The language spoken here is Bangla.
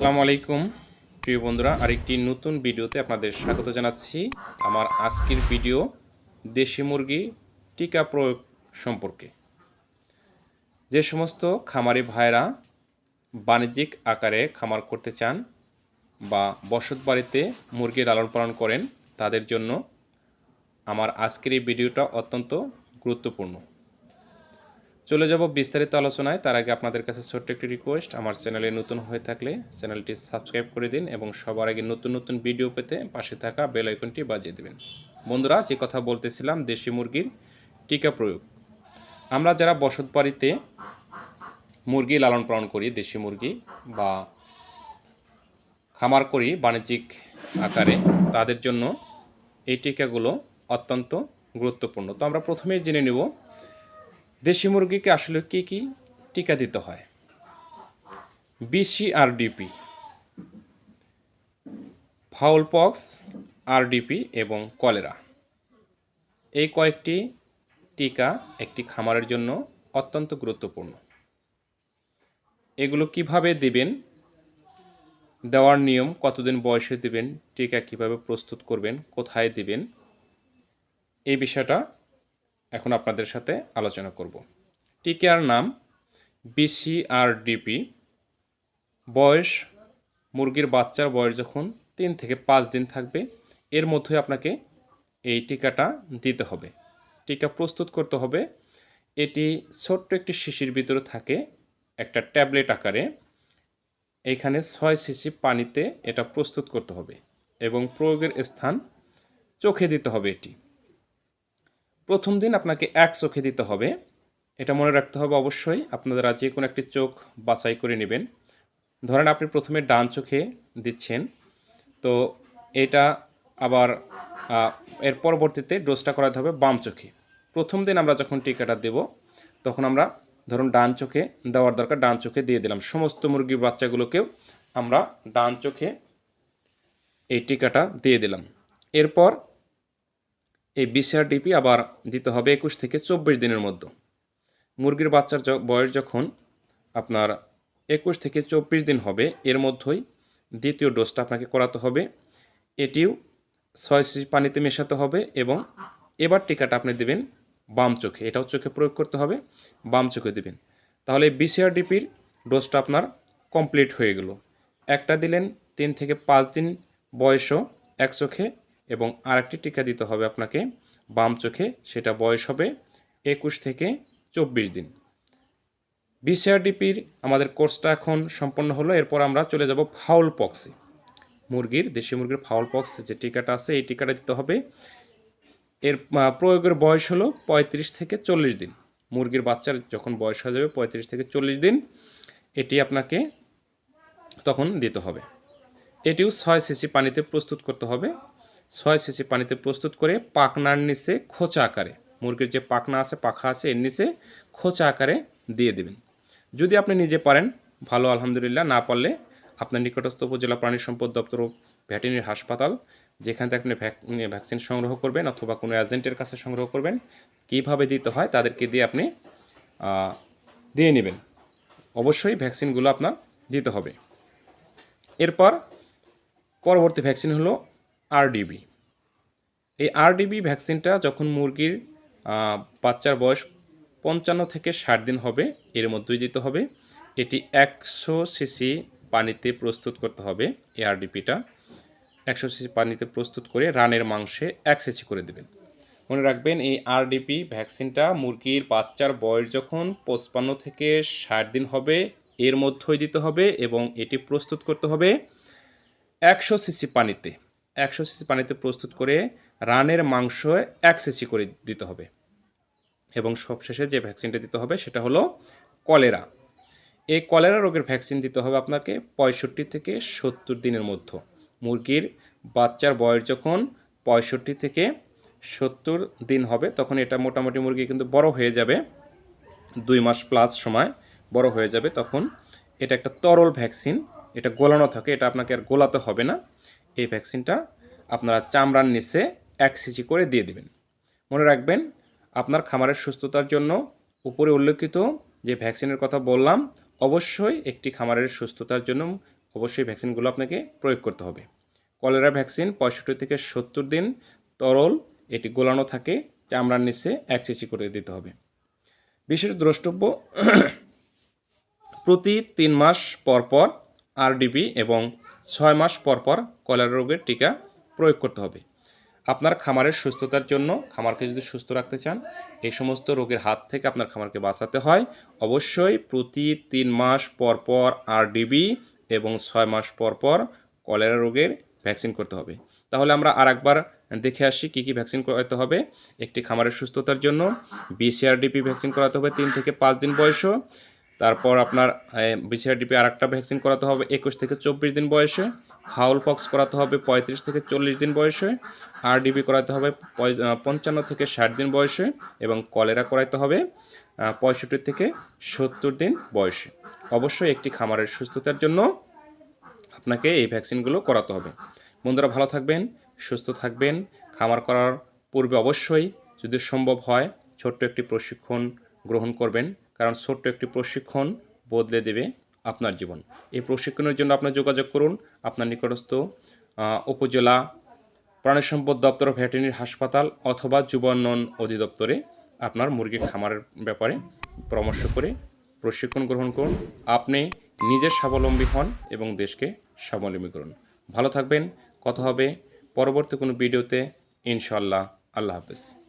আসসালামু আলাইকুম, প্রিয় বন্ধুরা। আরেকটি নতুন ভিডিওতে আপনাদের স্বাগত জানাচ্ছি। আমার আজকের ভিডিও দেশি মুরগি টিকা প্রয়োগ সম্পর্কে। যে সমস্ত খামারি ভাইরা বাণিজ্যিক আকারে খামার করতে চান বা বসত বাড়িতে মুরগি লালন পালন করেন, তাদের জন্য আমার আজকের এই ভিডিওটা অত্যন্ত গুরুত্বপূর্ণ। চলে যাব বিস্তারিত আলোচনায়। তার আগে আপনাদের কাছে ছোট্ট একটি রিকোয়েস্ট আমার চ্যানেলে নতুন হয়ে থাকলে চ্যানেলটি সাবস্ক্রাইব করে দিন এবং সবার আগে নতুন নতুন ভিডিও পেতে পাশে থাকা বেল আইকনটি বাজিয়ে দেবেন। বন্ধুরা, যে কথা বলতেছিলাম, দেশি মুরগির টিকা প্রয়োগ। আমরা যারা বসত বাড়িতে মুরগি লালন পালন করি, দেশি মুরগি বা খামার করি বাণিজ্যিক আকারে, তাদের জন্য এই টিকাগুলো অত্যন্ত গুরুত্বপূর্ণ। তো আমরা প্রথমেই জেনে নেব দেশি মুরগিকে আসলে কী কী টিকা দিতে হয়? বিসিআরডিপি ফাউল পক্স আরডিপি এবং কলেরা এই কয়েকটি টিকা একটি খামারের জন্য অত্যন্ত গুরুত্বপূর্ণ। এগুলো কীভাবে দিবেন? দেওয়ার নিয়ম, কতদিন বয়সে দিবেন? টিকা কীভাবে প্রস্তুত করবেন? কোথায় দিবেন? এই বিষয়টা এখন আপনাদের সাথে আলোচনা করব। টিকার নাম বিসিআরডিপি। বয়স, মুরগির বাচ্চার বয়স যখন তিন থেকে পাঁচ দিন থাকবে, এর মধ্যে আপনাকে এই টিকাটা দিতে হবে। টিকা প্রস্তুত করতে হবে। এটি ছোট্ট একটি শিশির ভিতরে থাকে একটা ট্যাবলেট আকারে। এখানে ছয় সিসি পানিতে এটা প্রস্তুত করতে হবে এবং প্রয়োগের স্থান চোখে দিতে হবে এটি। প্রথম দিন আপনাকে এক চোখে দিতে হবে। এটা মনে রাখতে হবে অবশ্যই। আপনারা যে কোনো একটি চোখ বাছাই করে নেবেন। ধরেন আপনি প্রথমে ডান চোখে দিচ্ছেন। তো এটা আবার এর পরবর্তীতে ডোজটা করাতে হবে বাম চোখে। প্রথম দিন আমরা যখন টিকাটা দেব, তখন আমরা, ধরুন ডান চোখে দেওয়ার দরকার, ডান চোখে দিয়ে দিলাম। সমস্ত মুরগির বাচ্চাগুলোকেও আমরা ডান চোখে এই টিকাটা দিয়ে দিলাম। এরপর এই বিসিআরডিপি আবার দিতে হবে একুশ থেকে চব্বিশ দিনের মধ্যে। মুরগির বাচ্চার বয়স যখন আপনার একুশ থেকে চব্বিশ দিন হবে, এর মধ্যেই দ্বিতীয় ডোজটা আপনাকে করাতে হবে। এটিও ছয় সিসি পানিতে মেশাতে হবে এবং এবার টিকাটা আপনি দেবেন বাম চোখে। এটাও চোখে প্রয়োগ করতে হবে, বাম চোখে দিবেন। তাহলে বিসিআরডিপির ডোজটা আপনার কমপ্লিট হয়ে গেল। একটা দিলেন তিন থেকে পাঁচ দিন বয়সও এক চোখে এবং আরেকটি টিকা দিতে হবে আপনাকে বাম চোখে, সেটা বয়স হবে একুশ থেকে চব্বিশ দিন। বিসিআরডিপির আমাদের কোর্সটা এখন সম্পন্ন হলো, এরপর আমরা চলে যাব ফাউল পক্সে। মুরগির, দেশি মুরগির ফাউল পক্স যে টিকাটা আছে, এই টিকাটা দিতে হবে। এর প্রয়োগের বয়স হলো পঁয়ত্রিশ থেকে চল্লিশ দিন। মুরগির বাচ্চার যখন বয়স হয়ে যাবে পঁয়ত্রিশ থেকে চল্লিশ দিন, এটি আপনাকে তখন দিতে হবে। এটিও ছয় সিসি পানিতে প্রস্তুত করতে হবে। ছয় সিসি পানিতে প্রস্তুত করে পাকনার নিচে খোঁচা আকারে, মুরগির যে পাকনা আছে, পাখা আছে, এর নিচে খোঁচা আকারে দিয়ে দেবেন। যদি আপনি নিজে পারেন, ভালো আলহামদুলিল্লাহ, না পারলে আপনার নিকটস্থ উপজেলা প্রাণী সম্পদ দপ্তর ও হাসপাতাল, যেখান থেকে আপনি ভ্যাক- ভ্যাকসিন সংগ্রহ করবেন অথবা কোনো এজেন্টের কাছে সংগ্রহ করবেন, কীভাবে দিতে হয় তাদেরকে দিয়ে আপনি দিয়ে নেবেন। অবশ্যই ভ্যাকসিনগুলো আপনার দিতে হবে। এরপর পরবর্তী ভ্যাকসিন হলো আরডিবি এই আরডিবি ভ্যাকসিনটা যখন মুরগির বাচ্চার বয়স পঞ্চান্ন থেকে ষাট দিন হবে, এর মধ্যেই দিতে হবে। এটি একশো সিসি পানিতে প্রস্তুত করতে হবে এই আরডিপিটা একশো সিসি পানিতে প্রস্তুত করে রানের মাংসে এক সিসি করে দেবেন। মনে রাখবেন, এই আরডিপি ভ্যাকসিনটা মুরগির বাচ্চার বয়স যখন পঁচপান্ন থেকে ষাট দিন হবে, এর মধ্যেই দিতে হবে এবং এটি প্রস্তুত করতে হবে একশো সিসি পানিতে। একশো সিসি পানিতে প্রস্তুত করে রানের মাংস এক সিসি করে দিতে হবে। এবং সবশেষে যে ভ্যাকসিনটা দিতে হবে সেটা হলো কলেরা। এই কলেরা রোগের ভ্যাকসিন দিতে হবে আপনাকে পঁয়ষট্টি থেকে সত্তর দিনের মধ্যে। মুরগির বাচ্চার বয়স যখন পঁয়ষট্টি থেকে সত্তর দিন হবে, তখন এটা মোটামুটি মুরগি কিন্তু বড় হয়ে যাবে। দুই মাস প্লাস সময় বড় হয়ে যাবে, তখন এটা একটা তরল ভ্যাকসিন। এটা গোলানো থাকে, এটা আপনাকে আর গোলাতে হবে না। এই ভ্যাকসিনটা আপনারা চামড়ার নিচে এক সিসি করে দিয়ে দিবেন। মনে রাখবেন, আপনার খামারের সুস্থতার জন্য উপরে উল্লেখিত যে ভ্যাকসিনের কথা বললাম, অবশ্যই একটি খামারের সুস্থতার জন্য অবশ্যই ভ্যাকসিনগুলো আপনাকে প্রয়োগ করতে হবে। কলেরা ভ্যাকসিন পঁয়ষট্টি থেকে সত্তর দিন তরল, এটি গোলানো থাকে, চামড়ার নিচে এক সিসি করে দিতে হবে। বিশেষ দ্রষ্টব্য, প্রতি তিন মাস পর পর আরডিবি এবং ছয় মাস পর পর কলেরা রোগের টিকা প্রয়োগ করতে হবে। আপনার খামারের সুস্থতার জন্য খামারকে যদি সুস্থ রাখতে চান, এই সমস্ত রোগের হাত থেকে আপনার খামারকে বাঁচাতে হয়। অবশ্যই প্রতি তিন মাস পর পর আরডিবি এবং ছয় মাস পর পর কলেরা রোগের ভ্যাকসিন করতে হবে। তাহলে আমরা আর একবার দেখে আসি কী কী ভ্যাকসিন করাতে হবে। একটি খামারের সুস্থতার জন্য বিসিআরডিপি ভ্যাকসিন করাতে হবে তিন থেকে পাঁচ দিন বয়সে তারপর আপনার বিসিআরডিপি আর একটা ভ্যাকসিন করাতে হবে একুশ থেকে চব্বিশ দিন বয়সে, হাউল পক্স করাতে হবে পঁয়ত্রিশ থেকে চল্লিশ দিন বয়সে, আরডিবি করাতে হবে পঞ্চান্ন থেকে ষাট দিন বয়সে এবং কলেরা করাতে হবে পঁয়ষট্টি থেকে সত্তর দিন বয়সে। অবশ্যই একটি খামারের সুস্থতার জন্য আপনাকে এই ভ্যাকসিনগুলো করাতে হবে। বন্ধুরা ভালো থাকবেন, সুস্থ থাকবেন, খামার করার পূর্বে অবশ্যই যদি সম্ভব হয় ছোট্ট একটি প্রশিক্ষণ গ্রহণ করবেন। কারণ ছোট্ট একটি প্রশিক্ষণ বদলে দেবে আপনার জীবন। এই প্রশিক্ষণের জন্য আপনার যোগাযোগ করুন আপনার নিকটস্থ উপজেলা প্রাণী সম্পদ দপ্তর, ভেটেরিনারি হাসপাতাল অথবা যুবন্নয়ন অধিদপ্তরে আপনার মুরগির খামারের ব্যাপারে পরামর্শ করে প্রশিক্ষণ গ্রহণ করুন। আপনি নিজের স্বাবলম্বী হন এবং দেশকে স্বাবলম্বী করুন। ভালো থাকবেন, কথা হবে পরবর্তী কোনো ভিডিওতে। ইনশাল্লাহ আল্লাহ হাফেজ।